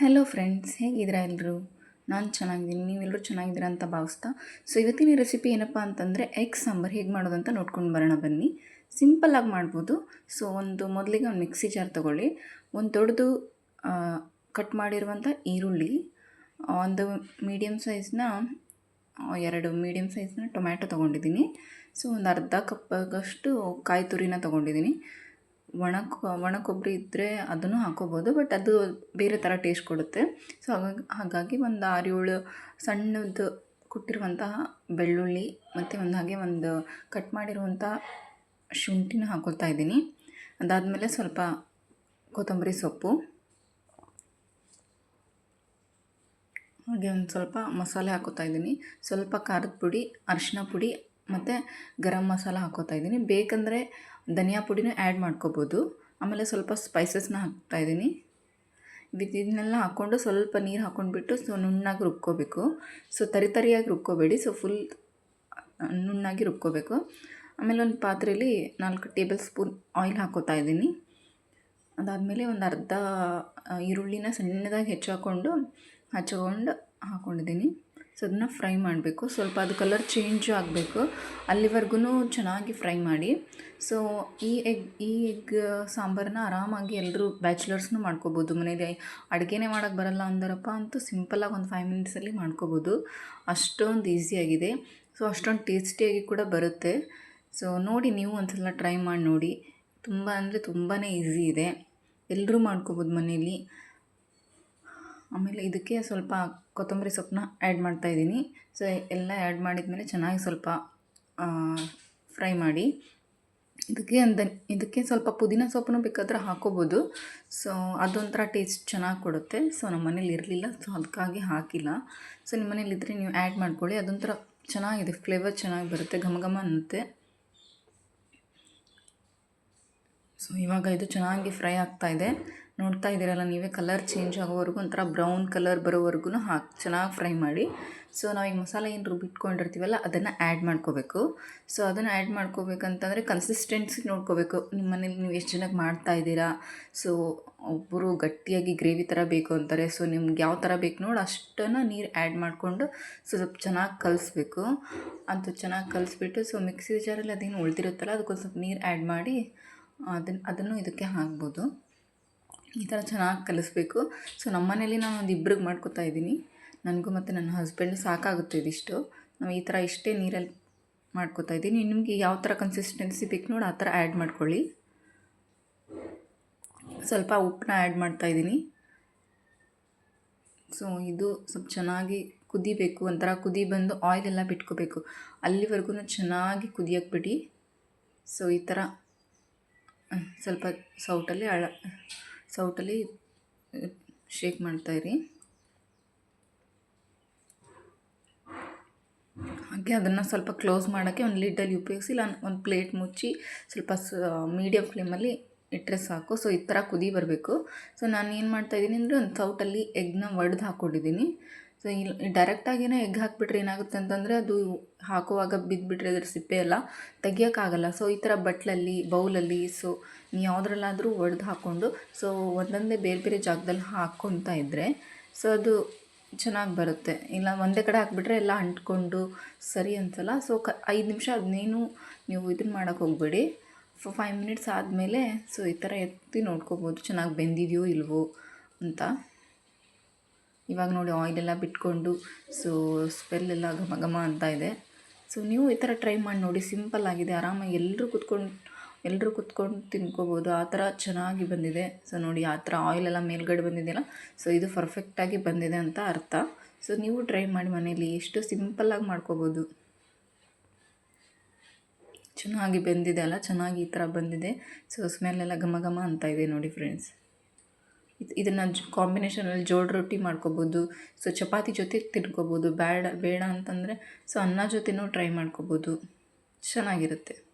Hello friends ಹೇಗಿದ್ದೀರಾ ಎಲ್ಲರೂ ನಾನು ಚೆನ್ನಾಗಿದ್ದೀನಿ ನೀವೆಲ್ಲರೂ ಚೆನ್ನಾಗಿದ್ದೀರಾ ಅಂತ ಭಾವಿಸ್ತಾ? ಸೊ ಇವತ್ತಿನ ರೆಸಿಪಿ ಏನಪ್ಪ ಅಂತಂದರೆ ಎಗ್ ಸಾಂಬಾರು ಹೇಗೆ ಮಾಡೋದು ಅಂತ ನೋಡ್ಕೊಂಡು ಬರೋಣ ಬನ್ನಿ. ಸಿಂಪಲ್ಲಾಗಿ ಮಾಡ್ಬೋದು. ಸೊ ಒಂದು ಮೊದಲಿಗೆ ಒಂದು ಮಿಕ್ಸಿ ಜಾರ್ ತೊಗೊಳ್ಳಿ. ಒಂದು ದೊಡ್ಡದು ಕಟ್ ಮಾಡಿರುವಂಥ ಈರುಳ್ಳಿ, ಒಂದು ಮೀಡಿಯಮ್ ಸೈಜ್ನ ಎರಡು ಮೀಡಿಯಮ್ ಸೈಜ್ನ ಟೊಮ್ಯಾಟೊ ತೊಗೊಂಡಿದ್ದೀನಿ. ಸೊ ಒಂದು ಅರ್ಧ ಕಪ್ಪಾಗಷ್ಟು ಕಾಯಿ ತುರಿನ ತೊಗೊಂಡಿದ್ದೀನಿ. ಒಣ ಒಣ ಕೊಬ್ಬರಿ ಇದ್ದರೆ ಅದನ್ನು ಹಾಕ್ಕೋಬೋದು ಬಟ್ ಅದು ಬೇರೆ ಥರ ಟೇಸ್ಟ್ ಕೊಡುತ್ತೆ. ಸೊ ಹಾಗಾಗಿ ಹಾಗಾಗಿ ಒಂದು ಆರು ಏಳು ಸಣ್ಣದು ಕುಟ್ಟಿರುವಂತಹ ಬೆಳ್ಳುಳ್ಳಿ ಮತ್ತು ಒಂದು ಹಾಗೆ ಒಂದು ಕಟ್ ಮಾಡಿರುವಂಥ ಶುಂಠಿನ ಹಾಕ್ಕೊಳ್ತಾ ಇದ್ದೀನಿ. ಅದಾದಮೇಲೆ ಸ್ವಲ್ಪ ಕೊತ್ತಂಬರಿ ಸೊಪ್ಪು. ಹಾಗೆ ಒಂದು ಸ್ವಲ್ಪ ಮಸಾಲೆ ಹಾಕೋತಾ ಇದ್ದೀನಿ. ಸ್ವಲ್ಪ ಖಾರದ ಪುಡಿ, ಅರಿಶಿನ ಪುಡಿ ಮತ್ತು ಗರಂ ಮಸಾಲ ಹಾಕೋತಾ ಇದ್ದೀನಿ. ಬೇಕಂದರೆ ಧನಿಯಾ ಪುಡಿನೂ ಆ್ಯಡ್ ಮಾಡ್ಕೋಬೋದು. ಆಮೇಲೆ ಸ್ವಲ್ಪ ಸ್ಪೈಸಸ್ನ ಹಾಕ್ತಾಯಿದ್ದೀನಿ ಇದನ್ನೆಲ್ಲ ಹಾಕ್ಕೊಂಡು ಸ್ವಲ್ಪ ನೀರು ಹಾಕ್ಕೊಂಡ್ಬಿಟ್ಟು ಸೊ ನುಣ್ಣಾಗಿ ರುಬ್ಕೋಬೇಕು. ಸೊ ತರಿ ತರಿಯಾಗಿ ರುಬ್ಕೋಬೇಡಿ. So full ನುಣ್ಣಾಗಿ ರುಬ್ಕೋಬೇಕು. ಆಮೇಲೆ ಒಂದು ಪಾತ್ರೆಯಲ್ಲಿ ನಾಲ್ಕು ಟೇಬಲ್ ಸ್ಪೂನ್ ಆಯಿಲ್ ಹಾಕೋತಾ ಇದ್ದೀನಿ. ಅದಾದಮೇಲೆ ಒಂದು ಅರ್ಧ ಈರುಳ್ಳಿನ ಸಣ್ಣದಾಗಿ ಹೆಚ್ಚು ಹಾಕ್ಕೊಂಡು ಹಚ್ಕೊಂಡು ಹಾಕ್ಕೊಂಡಿದ್ದೀನಿ ಸೊ ಅದನ್ನು ಫ್ರೈ ಮಾಡಬೇಕು. ಸ್ವಲ್ಪ ಅದು ಕಲರ್ ಚೇಂಜು ಆಗಬೇಕು. ಅಲ್ಲಿವರೆಗೂ ಚೆನ್ನಾಗಿ ಫ್ರೈ ಮಾಡಿ. ಸೊ ಈ ಎಗ್ ಈ ಎಗ್ ಸಾಂಬಾರನ್ನ ಆರಾಮಾಗಿ ಎಲ್ಲರೂ ಬ್ಯಾಚುಲರ್ಸ್ನೂ ಮಾಡ್ಕೋಬೋದು. ಮನೇಲಿ ಅಡುಗೆನೇ ಮಾಡೋಕ್ಕೆ ಬರಲ್ಲ ಅಂದರಪ್ಪ ಅಂತೂ ಸಿಂಪಲ್ಲಾಗಿ ಒಂದು ಫೈವ್ ಮಿನಿಟ್ಸಲ್ಲಿ ಮಾಡ್ಕೋಬೋದು. ಅಷ್ಟೊಂದು ಈಸಿಯಾಗಿದೆ ಸೊ ಅಷ್ಟೊಂದು ಟೇಸ್ಟಿಯಾಗಿ ಕೂಡ ಬರುತ್ತೆ. ಸೊ ನೋಡಿ ನೀವು ಒಂದ್ಸಲ ಟ್ರೈ ಮಾಡಿ ನೋಡಿ. ತುಂಬ ಅಂದರೆ ತುಂಬಾ ಈಸಿ ಇದೆ. ಎಲ್ಲರೂ ಮಾಡ್ಕೋಬೋದು ಮನೇಲಿ ಆಮೇಲೆ ಇದಕ್ಕೆ ಸ್ವಲ್ಪ ಕೊತ್ತಂಬರಿ ಸೊಪ್ಪನ್ನ ಆ್ಯಡ್ ಮಾಡ್ತಾಯಿದ್ದೀನಿ ಸೊ ಎಲ್ಲ ಆ್ಯಡ್ ಮಾಡಿದ್ಮೇಲೆ ಚೆನ್ನಾಗಿ ಸ್ವಲ್ಪ ಫ್ರೈ ಮಾಡಿ. ಇದಕ್ಕೆ ಅಂದ, ಇದಕ್ಕೆ ಸ್ವಲ್ಪ ಪುದೀನ ಸೊಪ್ಪನ್ನು ಬೇಕಾದ್ರೆ ಹಾಕೋಬೋದು. ಸೊ ಅದೊಂಥರ ಟೇಸ್ಟ್ ಚೆನ್ನಾಗಿ ಕೊಡುತ್ತೆ. ಸೊ ನಮ್ಮ ಮನೇಲಿ ಇರಲಿಲ್ಲ. ಸೊ ಅದಕ್ಕಾಗಿ ಹಾಕಿಲ್ಲ. ಸೊ ನಿಮ್ಮ ಮನೇಲಿ ಇದ್ದರೆ ನೀವು ಆ್ಯಡ್ ಮಾಡ್ಕೊಳ್ಳಿ. ಅದೊಂಥರ ಚೆನ್ನಾಗಿದೆ. ಫ್ಲೇವರ್ ಚೆನ್ನಾಗಿ ಬರುತ್ತೆ. ಘಮ ಘಮ ಅನ್ನುತ್ತೆ. ಸೊ ಇವಾಗ ಇದು ಚೆನ್ನಾಗಿ ಫ್ರೈ ಆಗ್ತಾಯಿದೆ ನೋಡ್ತಾ ಇದ್ದೀರಲ್ಲ ನೀವೇ ಕಲರ್ ಚೇಂಜ್ ಆಗೋವರೆಗೂ ಒಂಥರ ಬ್ರೌನ್ ಕಲರ್ ಬರೋವರೆಗೂ ಹಾಕಿ ಚೆನ್ನಾಗಿ ಫ್ರೈ ಮಾಡಿ. ಸೊ ನಾವು ಈಗ ಮಸಾಲೆ ಏನು ರುಬ್ಬಿಟ್ಕೊಂಡಿರ್ತೀವಲ್ಲ ಅದನ್ನು ಆ್ಯಡ್ ಮಾಡ್ಕೋಬೇಕು. ಸೊ ಅದನ್ನು ಆ್ಯಡ್ ಮಾಡ್ಕೋಬೇಕಂತಂದರೆ ಕನ್ಸಿಸ್ಟೆನ್ಸಿ ನೋಡ್ಕೋಬೇಕು. ನಿಮ್ಮ ಮನೇಲಿ ನೀವು ಎಷ್ಟು ಜನಕ್ಕೆ ಮಾಡ್ತಾ ಇದ್ದೀರಾ? ಸೊ ಒಬ್ಬರು ಗಟ್ಟಿಯಾಗಿ ಗ್ರೇವಿ ಥರ ಬೇಕು ಅಂತಾರೆ. ಸೊ ನಿಮ್ಗೆ ಯಾವ ಥರ ಬೇಕು ನೋಡಿ, ಅಷ್ಟನ್ನು ನೀರು ಆ್ಯಡ್ ಮಾಡಿಕೊಂಡು ಸೊ ಸ್ವಲ್ಪ ಚೆನ್ನಾಗಿ ಕಲಿಸ್ಬೇಕು. ಅಂತ ಚೆನ್ನಾಗಿ ಕಲಿಸ್ಬಿಟ್ಟು, ಸೊ ಮಿಕ್ಸಿ ಜಾರಲ್ಲಿ ಅದೇನು ಉಳಿದಿರುತ್ತಲ್ಲ, ಅದಕ್ಕೊಂದು ಸ್ವಲ್ಪ ನೀರು ಆ್ಯಡ್ ಮಾಡಿ ಅದನ್ನು ಅದನ್ನು ಇದಕ್ಕೆ ಹಾಕ್ಬೋದು. ಈ ಥರ ಚೆನ್ನಾಗಿ ಕಲಿಸ್ಬೇಕು. ಸೊ ನಮ್ಮ ಮನೇಲಿ ನಾನು ಒಂದು ಇಬ್ರಿಗೆ ಮಾಡ್ಕೊತಾ ಇದ್ದೀನಿ. ನನಗೂ ಮತ್ತು ನನ್ನ ಹಸ್ಬೆಂಡ್ ಸಾಕಾಗುತ್ತೆ ಇದಿಷ್ಟು. ನಾವು ಈ ಥರ ಇಷ್ಟೇ ನೀರಲ್ಲಿ ಮಾಡ್ಕೊತಾ ಇದ್ದೀನಿ. ನಿಮಗೆ ಯಾವ ಥರ ಕನ್ಸಿಸ್ಟೆನ್ಸಿ ಬೇಕು ನೋಡಿ, ಆ ಥರ ಆ್ಯಡ್ ಮಾಡ್ಕೊಳ್ಳಿ. ಸ್ವಲ್ಪ ಉಪ್ಪನ್ನ ಆ್ಯಡ್ ಮಾಡ್ತಾಯಿದ್ದೀನಿ ಸೊ ಇದು ಸ್ವಲ್ಪ ಚೆನ್ನಾಗಿ ಕುದಿಬೇಕು, ಒಂಥರ ಕುದಿ ಬಂದು ಆಯಿಲ್ ಎಲ್ಲ ಬಿಟ್ಕೋಬೇಕು. ಅಲ್ಲಿವರೆಗೂ ಚೆನ್ನಾಗಿ ಕುದಿಯೋಕ್ಕೆ ಬಿಡಿ ಸೊ ಈ ಥರ ಸ್ವಲ್ಪ ಸೌಟಲ್ಲಿ ಅಳ ಸೌಟಲ್ಲಿ ಶೇಕ್ ಮಾಡ್ತಾಯಿರಿ ಹಾಗೆ ಅದನ್ನು ಸ್ವಲ್ಪ ಕ್ಲೋಸ್ ಮಾಡೋಕ್ಕೆ ಒಂದು ಲಿಡ್ಡಲ್ಲಿ ಉಪಯೋಗಿಸಿ, ಇಲ್ಲ ಒಂದು ಪ್ಲೇಟ್ ಮುಚ್ಚಿ ಸ್ವಲ್ಪ ಸ ಮೀಡಿಯಮ್ ಫ್ಲೇಮಲ್ಲಿ ಇಟ್ಟರೆ ಸಾಕು. ಸೊ, ಈ ಥರ ಕುದಿ ಬರಬೇಕು. ಸೊ ನಾನು ಏನು ಮಾಡ್ತಾಯಿದ್ದೀನಿ ಅಂದರೆ ಒಂದು ಸೌಟಲ್ಲಿ ಎಗ್ನ ಒಡೆದು ಹಾಕ್ಕೊಂಡಿದ್ದೀನಿ ಸೊ ಇಲ್ಲಿ ಡೈರೆಕ್ಟಾಗಿಯೇ ಎಗ್ ಹಾಕಿಬಿಟ್ರೆ ಏನಾಗುತ್ತೆ ಅಂತಂದರೆ ಅದು ಹಾಕುವಾಗ ಬಿದ್ದುಬಿಟ್ರೆ ಅದ್ರ ಸಿಪ್ಪೆ ಎಲ್ಲ ತೆಗಿಯೋಕ್ಕಾಗಲ್ಲ. ಸೊ ಈ ಥರ ಬಟ್ಲಲ್ಲಿ, ಬೌಲಲ್ಲಿ ಸೊ ನೀವು ಯಾವುದ್ರಲ್ಲಾದರೂ ಒಡೆದು ಹಾಕ್ಕೊಂಡು ಸೊ ಒಂದೊಂದೇ ಬೇರೆ ಬೇರೆ ಜಾಗದಲ್ಲಿ ಹಾಕ್ಕೊತಾ ಇದ್ದರೆ ಸೊ ಅದು ಚೆನ್ನಾಗಿ ಬರುತ್ತೆ. ಇಲ್ಲ, ಒಂದೇ ಕಡೆ ಹಾಕಿಬಿಟ್ರೆ ಎಲ್ಲ ಅಂಟ್ಕೊಂಡು ಸರಿ ಅನ್ಸಲ್ಲ ಸೊ ಕ, ಐದು ನಿಮಿಷ ಅದನ್ನೇನು ನೀವು ಇದನ್ನು ಮಾಡೋಕ್ಕೆ ಹೋಗಬೇಡಿ. ಫೈವ್ ಮಿನಿಟ್ಸ್ ಆದಮೇಲೆ ಸೊ ಈ ಥರ ಎತ್ತಿ ನೋಡ್ಕೋಬೋದು. ಚೆನ್ನಾಗಿ ಬೆಂದಿದೆಯೋ ಇಲ್ವೋ ಅಂತ. ಇವಾಗ ನೋಡಿ ಆಯಿಲೆಲ್ಲ ಬಿಟ್ಕೊಂಡು ಸೊ ಸ್ಮೆಲ್ಲೆಲ್ಲ ಘಮ ಘಮ ಅಂತ ಇದೆ. ಸೊ ನೀವು ಈ ಥರ ಟ್ರೈ ಮಾಡಿ ನೋಡಿ ಸಿಂಪಲ್ ಆಗಿದೆ, ಆರಾಮಾಗಿ ಎಲ್ಲರೂ ಕುತ್ಕೊಂಡು ಎಲ್ಲರೂ ಕುತ್ಕೊಂಡು ತಿನ್ಕೋಬೋದು. ಆ ಥರ ಚೆನ್ನಾಗಿ ಬಂದಿದೆ. ಸೊ ನೋಡಿ, ಆ ಥರ ಆಯಿಲೆಲ್ಲ ಮೇಲ್ಗಡೆ ಬಂದಿದೆಯಲ್ಲ ಸೊ ಇದು ಪರ್ಫೆಕ್ಟಾಗಿ ಬಂದಿದೆ ಅಂತ ಅರ್ಥ. ಸೊ ನೀವು ಟ್ರೈ ಮಾಡಿ ಮನೇಲಿ ಎಷ್ಟು ಸಿಂಪಲ್ಲಾಗಿ ಮಾಡ್ಕೋಬೋದು. ಚೆನ್ನಾಗಿ ಬೆಂದಿದೆ ಅಲ್ಲ, ಚೆನ್ನಾಗಿ ಈ ಥರ ಬಂದಿದೆ. ಸೊ ಸ್ಮೆಲ್ಲೆಲ್ಲ ಘಮ ಘಮ ಅಂತ ಇದೆ ನೋಡಿ ಫ್ರೆಂಡ್ಸ್ ಇದು ಇದನ್ನು ಕಾಂಬಿನೇಷನಲ್ಲಿ ಜೋಳ ರೊಟ್ಟಿ ಮಾಡ್ಕೋಬೋದು. ಸೊ ಚಪಾತಿ ಜೊತೆ ತಿನ್ಕೋಬೋದು. ಬೇಡ ಬೇಡ ಅಂತಂದರೆ ಸೊ ಅನ್ನ ಜೊತೆನೂ ಟ್ರೈ ಮಾಡ್ಕೋಬೋದು. ಚೆನ್ನಾಗಿರುತ್ತೆ.